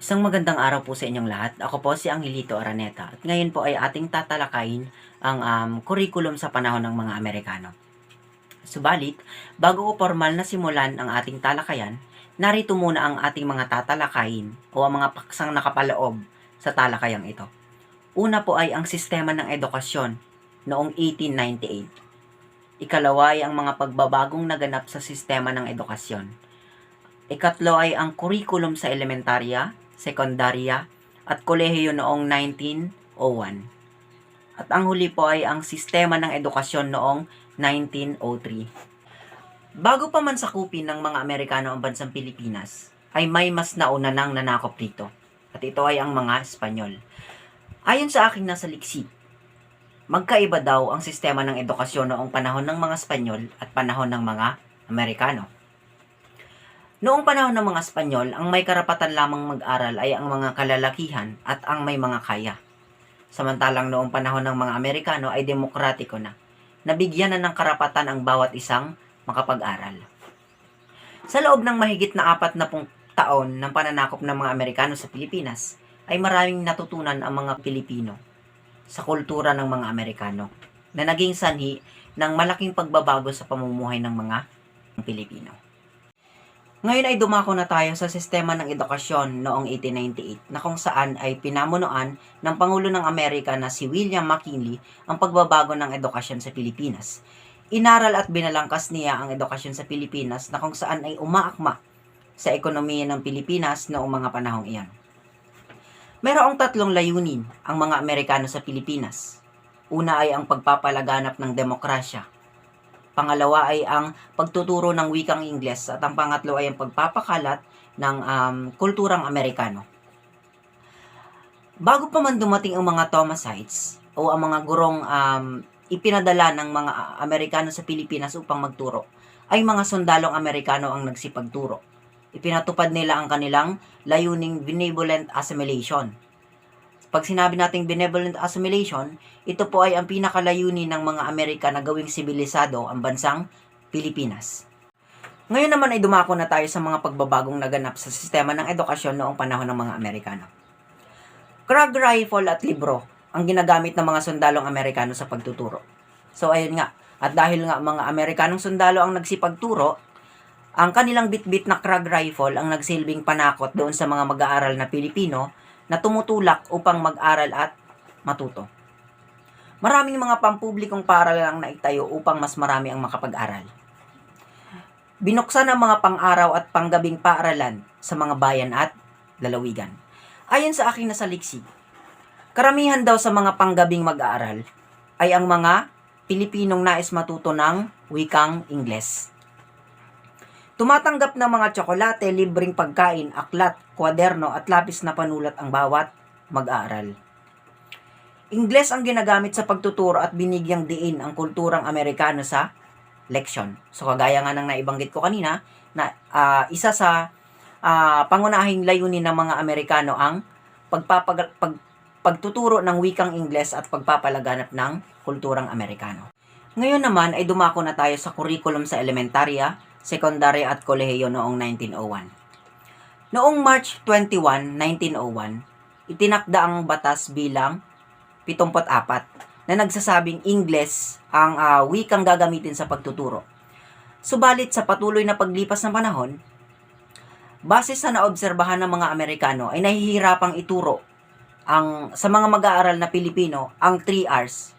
Isang magandang araw po sa inyong lahat. Ako po si Angelito Araneta at ngayon po ay ating tatalakayin ang um, curriculum sa panahon ng mga Amerikano. Subalit, bago ko formal na simulan ang ating talakayan, narito muna ang ating mga tatalakayin o ang mga paksang nakapaloob sa talakayang ito. Una po ay ang sistema ng edukasyon noong 1898. Ikalawa ay ang mga pagbabagong naganap sa sistema ng edukasyon. Ikatlo ay ang curriculum sa elementarya, sekundarya, at kolehiyo noong 1901. At ang huli po ay ang sistema ng edukasyon noong 1903. Bago pa man sakupin ng mga Amerikano ang bansang Pilipinas, ay may mas nauna nang nanakop dito. At ito ay ang mga Espanyol. Ayon sa aking nasa liksik, magkaiba daw ang sistema ng edukasyon noong panahon ng mga Espanyol at panahon ng mga Amerikano. Noong panahon ng mga Espanyol, ang may karapatan lamang mag-aral ay ang mga kalalakihan at ang may mga kaya. Samantalang noong panahon ng mga Amerikano ay demokratiko na. Nabigyan na ng karapatan ang bawat isang makapag-aral. Sa loob ng mahigit na apat na pung taon ng pananakop ng mga Amerikano sa Pilipinas, ay maraming natutunan ang mga Pilipino sa kultura ng mga Amerikano na naging sanhi ng malaking pagbabago sa pamumuhay ng mga Pilipino. Ngayon ay dumako na tayo sa sistema ng edukasyon noong 1898 na kung saan ay pinamunuan ng Pangulo ng Amerika na si William McKinley ang pagbabago ng edukasyon sa Pilipinas. Inaral at binalangkas niya ang edukasyon sa Pilipinas na kung saan ay umaakma sa ekonomiya ng Pilipinas noong mga panahong iyon. Mayroong tatlong layunin ang mga Amerikano sa Pilipinas. Una ay ang pagpapalaganap ng demokrasya. Pangalawa ay ang pagtuturo ng wikang Ingles at ang pangatlo ay ang pagpapakalat ng um, kulturang Amerikano. Bago pa man dumating ang mga Thomasites o ang mga gurong um, ipinadala ng mga Amerikano sa Pilipinas upang magturo, ay mga sundalong Amerikano ang nagsipagturo. Ipinatupad nila ang kanilang layuning benevolent assimilation. Pag sinabi nating benevolent assimilation, ito po ay ang pinakalayunin ng mga Amerika na gawing sibilisado ang bansang Pilipinas. Ngayon naman ay dumako na tayo sa mga pagbabagong naganap sa sistema ng edukasyon noong panahon ng mga Amerikano. Krag rifle at libro ang ginagamit ng mga sundalong Amerikano sa pagtuturo. So ayun nga, at dahil nga mga Amerikanong sundalo ang nagsipagturo, ang kanilang bitbit na Krag rifle ang nagsilbing panakot doon sa mga mag-aaral na Pilipino na tumutulak upang mag-aral at matuto. Maraming mga pampublikong paaralan ang naitayo upang mas marami ang makapag-aral. Binuksan ang mga pang-araw at panggabing paaralan sa mga bayan at lalawigan. Ayon sa aking nasaliksik, karamihan daw sa mga panggabing mag-aaral ay ang mga Pilipinong nais matuto ng wikang Ingles. Tumatanggap ng mga tsokolate, libreng pagkain, aklat, kwaderno at lapis na panulat ang bawat mag-aaral. Ingles ang ginagamit sa pagtuturo at binigyang diin ang kulturang Amerikano sa leksyon. So kagaya nga ng naibanggit ko kanina na ah, isa sa ah, pangunahing layunin ng mga Amerikano ang pagpapag pag, pagtuturo ng wikang Ingles at pagpapalaganap ng kulturang Amerikano. Ngayon naman ay dumako na tayo sa curriculum sa elementarya, sekundarya at kolehiyo noong 1901. Noong March 21, 1901, itinakda ang batas bilang 74 na nagsasabing Ingles ang ah, wikang gagamitin sa pagtuturo. Subalit sa patuloy na paglipas ng panahon, base sa naobserbahan ng mga Amerikano ay nahihirapang ituro ang sa mga mag-aaral na Pilipino ang 3 R's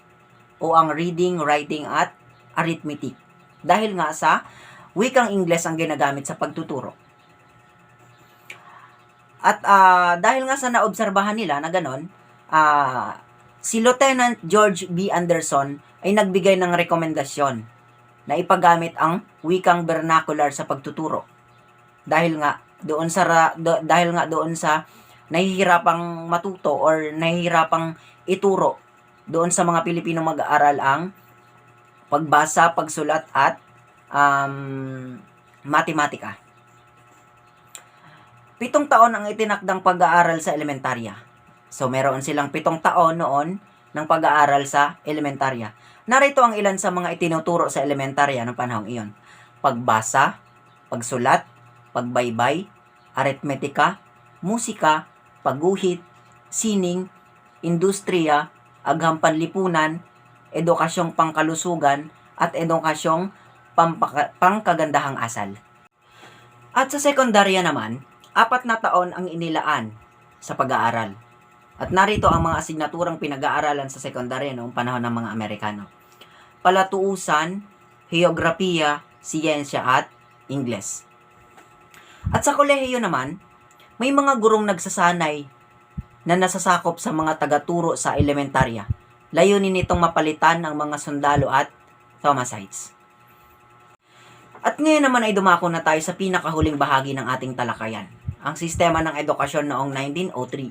o ang reading, writing at arithmetic dahil nga sa wikang Ingles ang ginagamit sa pagtuturo. At ah, dahil nga sa naobserbahan nila na ganon, ah, si Lieutenant George B. Anderson ay nagbigay ng rekomendasyon na ipagamit ang wikang vernacular sa pagtuturo. Dahil nga doon sa do- dahil nga doon sa nahihirapang matuto or nahihirapang ituro doon sa mga Pilipino mag-aaral ang pagbasa, pagsulat at um, matematika. Pitong taon ang itinakdang pag-aaral sa elementarya. So, meron silang pitong taon noon ng pag-aaral sa elementarya. Narito ang ilan sa mga itinuturo sa elementarya ng panahong iyon. Pagbasa, pagsulat, pagbaybay, aritmetika, musika, pagguhit, sining, industriya, agham panlipunan, edukasyong pangkalusugan, at edukasyong pampaka- pangkagandahang asal. At sa sekundarya naman, apat na taon ang inilaan sa pag-aaral. At narito ang mga asignaturang pinag-aaralan sa sekundarya noong panahon ng mga Amerikano. Palatuusan, Heograpiya, Siyensya at Ingles. At sa kolehiyo naman, may mga gurong nagsasanay na nasasakop sa mga tagaturo sa elementarya. Layunin nitong mapalitan ang mga sundalo at Thomasites. At ngayon naman ay dumako na tayo sa pinakahuling bahagi ng ating talakayan, ang sistema ng edukasyon noong 1903.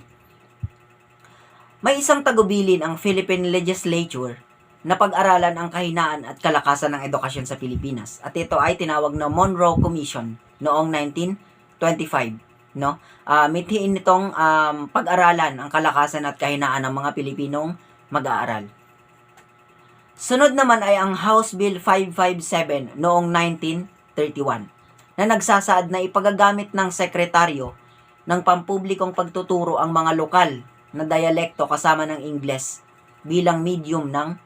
May isang tagubilin ang Philippine Legislature na pag-aralan ang kahinaan at kalakasan ng edukasyon sa Pilipinas. At ito ay tinawag na Monroe Commission noong 1925, no? Ah, mithiin nitong um, pag-aralan ang kalakasan at kahinaan ng mga Pilipinong mag-aaral. Sunod naman ay ang House Bill 557 noong 1931 na nagsasaad na ipagagamit ng sekretaryo ng pampublikong pagtuturo ang mga lokal na dialekto kasama ng Ingles bilang medium ng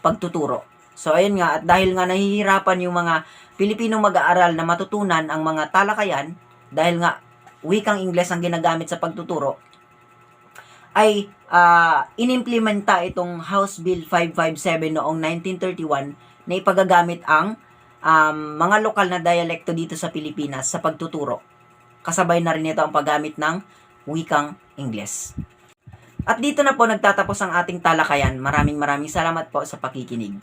pagtuturo. So ayun nga, at dahil nga nahihirapan yung mga Pilipinong mag-aaral na matutunan ang mga talakayan dahil nga wikang Ingles ang ginagamit sa pagtuturo, ay ah, inimplementa itong House Bill 557 noong 1931 na ipagagamit ang um, mga lokal na dialekto dito sa Pilipinas sa pagtuturo. Kasabay na rin ito ang paggamit ng wikang Ingles. At dito na po nagtatapos ang ating talakayan. Maraming maraming salamat po sa pakikinig.